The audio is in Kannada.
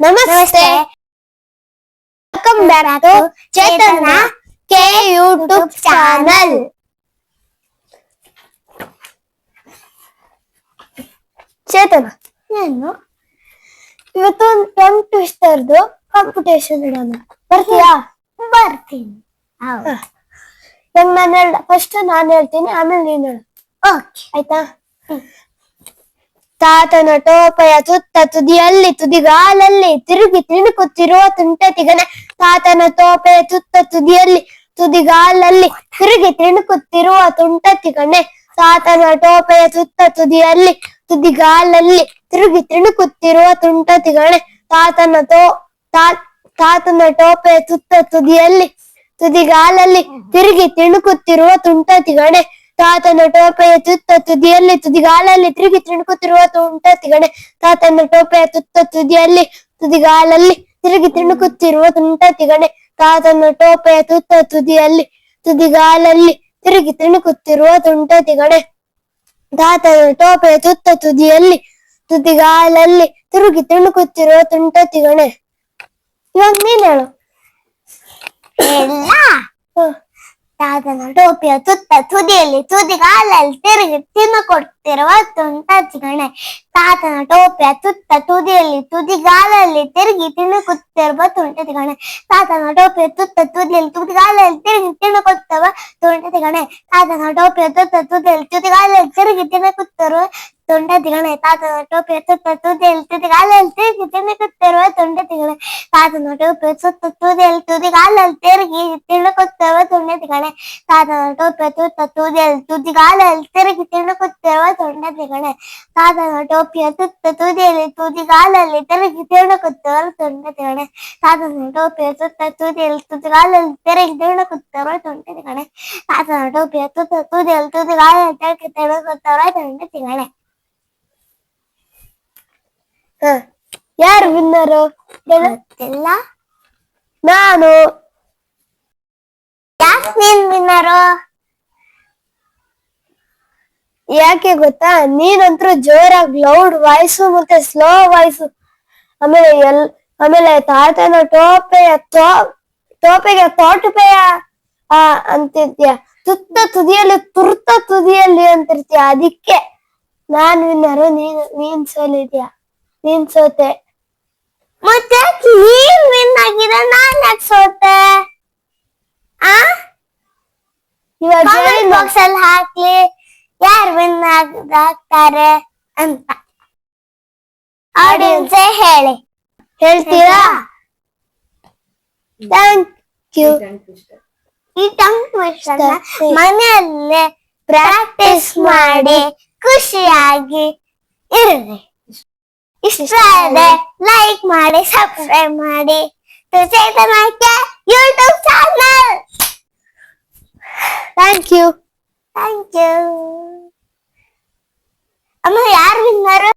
ನಮಸ್ತೆ. ವೆಲ್ಕಮ್ ಬ್ಯಾಕ್ ಟು ಚೇತನ ಕೆ ಯೂಟ್ಯೂಬ್ ಚಾನಲ್ ಚೇತನ ಏನು? ಇವತ್ತು ಒಂದು ಟಂಗ್ ಟ್ವಿಸ್ಟರ್ದು ಕಾಂಪಿಟೇಷನ್ ಇಡೋಣ. ಬರ್ತೀಯಾ? ಬರ್ತೀನಿ. ಇವಾಗ ನಾನು ಹೇಳ ಫಸ್ಟ್ ನಾನು ಹೇಳ್ತೀನಿ ಆಮೇಲೆ ನೀನು ಹೇಳು. ಓಕೆ ಆಯ್ತಾ? ತಾತನ ಟೋಪೆಯ ತುತ್ತ ತುದಿಯಲ್ಲಿ ತುದಿಗಾಲಲ್ಲಿ ತಿರುಗಿ ತಿಣುಕುತ್ತಿರುವ ತುಂಟತಿಗನೆ. ತಾತನ ತೋಪೆಯ ತುತ್ತ ತುದಿಯಲ್ಲಿ ತುದಿಗಾಲಲ್ಲಿ ತಿರುಗಿ ತಿಣುಕುತ್ತಿರುವ ತುಂಟತಿಗಣೆ ತಾತನ ಟೋಪೆಯ ತುತ್ತ ತುದಿಯಲ್ಲಿ ತುದಿಗಾಲಲ್ಲಿ ತಿರುಗಿ ತಿಣುಕುತ್ತಿರುವ ತುಂಟತಿಗಣೆ ತಾತನ ತೋ ತಾತನ ಟೋಪೆಯ ತುತ್ತ ತುದಿಯಲ್ಲಿ ತುದಿಗಾಲಲ್ಲಿ ತಿರುಗಿ ತಿಣುಕುತ್ತಿರುವ ತುಂಟತಿಗಣೆ ತಾತನ ಟೋಪೆಯ ತುತ್ತ ತುದಿಯಲ್ಲಿ ತುದಿಗಾಲಲ್ಲಿ ತಿರುಗಿ ತಿಣುಕುತ್ತಿರುವ ತುಂಟತಿಗಣೆ ತಾತನ ಟೋಪೆಯ ತುತ್ತ ತುದಿಯಲ್ಲಿ ತುದಿಗಾಲಲ್ಲಿ ತಿರುಗಿ ತಿಣುಕುತ್ತಿರುವ ತುಂಟತಿಗಣೆ ತಾತನ ಟೋಪೆಯ ತುತ್ತ ತುದಿಯಲ್ಲಿ ತುದಿಗಾಲಲ್ಲಿ ತಿರುಗಿ ತಿಣುಕುತ್ತಿರುವ ತುಂಟತಿಗಣೆ ತಾತನ ಟೋಪೆಯ ತುತ್ತ ತುದಿಯಲ್ಲಿ ತುದಿಗಾಲಲ್ಲಿ ತಿರುಗಿ ತಿಣುಕುತ್ತಿರುವ ತುಂಟತಿಗಣೆ ಇವಾಗ ನೀನ್ ಹೇಳು. ತಾತನ ಟೋಪಿಯ ತುತ್ತ ತುದಿಯಲ್ಲಿ ತುದಿಗಾಲಲ್ಲಿ ತಿರುಗಿ ತಿನ್ನು ಕೊಡ್ತಿರುವ ತುಂಟಚಿಗಣೆ ತಾತನ ಟೋಪಿಯ ತುತ್ತ ತುದಿಯಲ್ಲಿ ತುದಿಗಾಲಲ್ಲಿ ತಿರುಗಿ ತಿನ್ನುಕುತ್ತಿರುವ ತುಂಟತಿಗಣೆ ತಾತನ ಟೋಪಿಯ ತುತ್ತ ತುದಿಯಲ್ಲಿ ತುದಿಗಾಲಲ್ಲಿ ತಿರುಗಿ ತಿನ್ನುಕೊತ್ತಿರುವ ತುಂಟತಿಗಣೆ ತಾತನ ಟೋಪಿಯ ತುತ್ತ ತುದಿಯಲ್ಲಿ ತುದಿಗಾಲಲ್ಲಿ ತಿರುಗಿ ತಿನ್ನುಕುತ್ತಿರುವ ತುಂಡತಿಗಣೆ ತಾತನ ಟೋಪಿಯ ತುತ್ತ ತುದಿಯಲ್ಲಿ ತುದಿಗಾಲಲ್ಲಿ ತಿರುಗಿ ತಿನ್ನುಕುತ್ತಿರುವ ತುಂಡತಿಗಣೆ ತಾತನ ಟೋಪಿಯ ಸುತ್ತ ತುದಿಯಲ್ಲಿ ತುದಿಗಾಲಲ್ಲಿ ತಿರುಗಿ ತಿನ್ನುಕುತ್ತಿರುವ ತುಂಡತಿಗಣೆ ತಾತನ ಟೋಪಿಯ ತುತ್ತ ತುದಿಯಲ್ಲಿ ತುದಿಗಾಲಲ್ಲಿ ತಿರುಗಿ ತಿನ್ನುಕುತ್ತಿರುವ ತುಂಡತಿಗಣೆ ತಾತನ ಟೋಪಿಯ ತುತ್ತ ತುದಿಯಲ್ಲಿ ತುದಿಗಾಲಲ್ಲಿ ತಿರುಗಿ ತಿನ್ನುಕುತ್ತಿರುವ ತುಂಡತಿಗಣೆ ತಾತನ ಟೋಪಿಯ ತುತ್ತ ತುದಿಯಲ್ಲಿ ತುದಿಗಾಲಲ್ಲಿ ತಿರುಗಿ ತಿನ್ನುಕುತ್ತಿರುವ ತುಂಡತಿಗಣೆ ತಾತನ ಟೋಪಿಯ ತುತ್ತ ತುದಿಯಲ್ಲಿ ತುದಿಗಾಲಲ್ಲಿ ತಿರುಗಿ ತಿನ್ನುಕುತ್ತಿರುವ ತುಂಡತಿಗಣೆ ಹ. ಯಾರು ವಿನ್ನರು ಗೊತ್ತಿಲ್ಲ. ನಾನು. ಯಾಕೆ ನೀನ್ ವಿನ್ನರು ಯಾಕೆ ಗೊತ್ತಾ? ನೀನಂತರೂ ಜೋರಾಗಿ ಲೌಡ್ ವಾಯ್ಸು ಮತ್ತೆ ಸ್ಲೋ ವಾಯ್ಸು ಆಮೇಲೆ ಎಲ್ ಆಮೇಲೆ ತಾತನ ಟೋಪೆಯ ಟೋಪೆಗೆ ತೋಟುಪೆಯ ಆ ಅಂತಿರ್ತೀಯ ತುತ್ತ ತುದಿಯಲ್ಲಿ ತುರ್ತ ತುದಿಯಲ್ಲಿ ಅಂತಿರ್ತೀಯ? ಅದಕ್ಕೆ ನಾನ್ ವಿನ್ನರು ನೀನ್ ನೀನ್ ಸೋಲಿದ್ಯಾ? ನೀನ್ ಸೋತೆ. ಮತ್ತೆ ನೀನ್ ವಿನ್ ಆಗಿದ ನಾನ್ ಯಾಕೆ ಸೋತೆ? ಆ? ಇವಾಗ ಬಾಕ್ಸ್ ಅಲ್ಲಿ ಹಾಕ್ಲಿ. ಯಾರು ವಿನ್ ಆಗ್ತಾರೆ ಅಂತ. ಆಡಿಯನ್ಸ್ ಹೇಳಿ. ಹೇಳ್ತೀರಾ? ಥ್ಯಾಂಕ್ ಯು ಈ ಟಂಗ್ ಟ್ವಿಸ್ಟರ್ ಮನೆಯಲ್ಲೇ ಪ್ರಾಕ್ಟೀಸ್ ಮಾಡಿ ಖುಷಿಯಾಗಿ ಇರ್ರಿ. ಇಷ್ಟ ಲೈಕ್ ಮಾಡಿ ಸಬ್ಸ್ಕ್ರೈಬ್ ಮಾಡಿ. ಚೇತನಕ್ಕೆ YouTube channel thank you thank you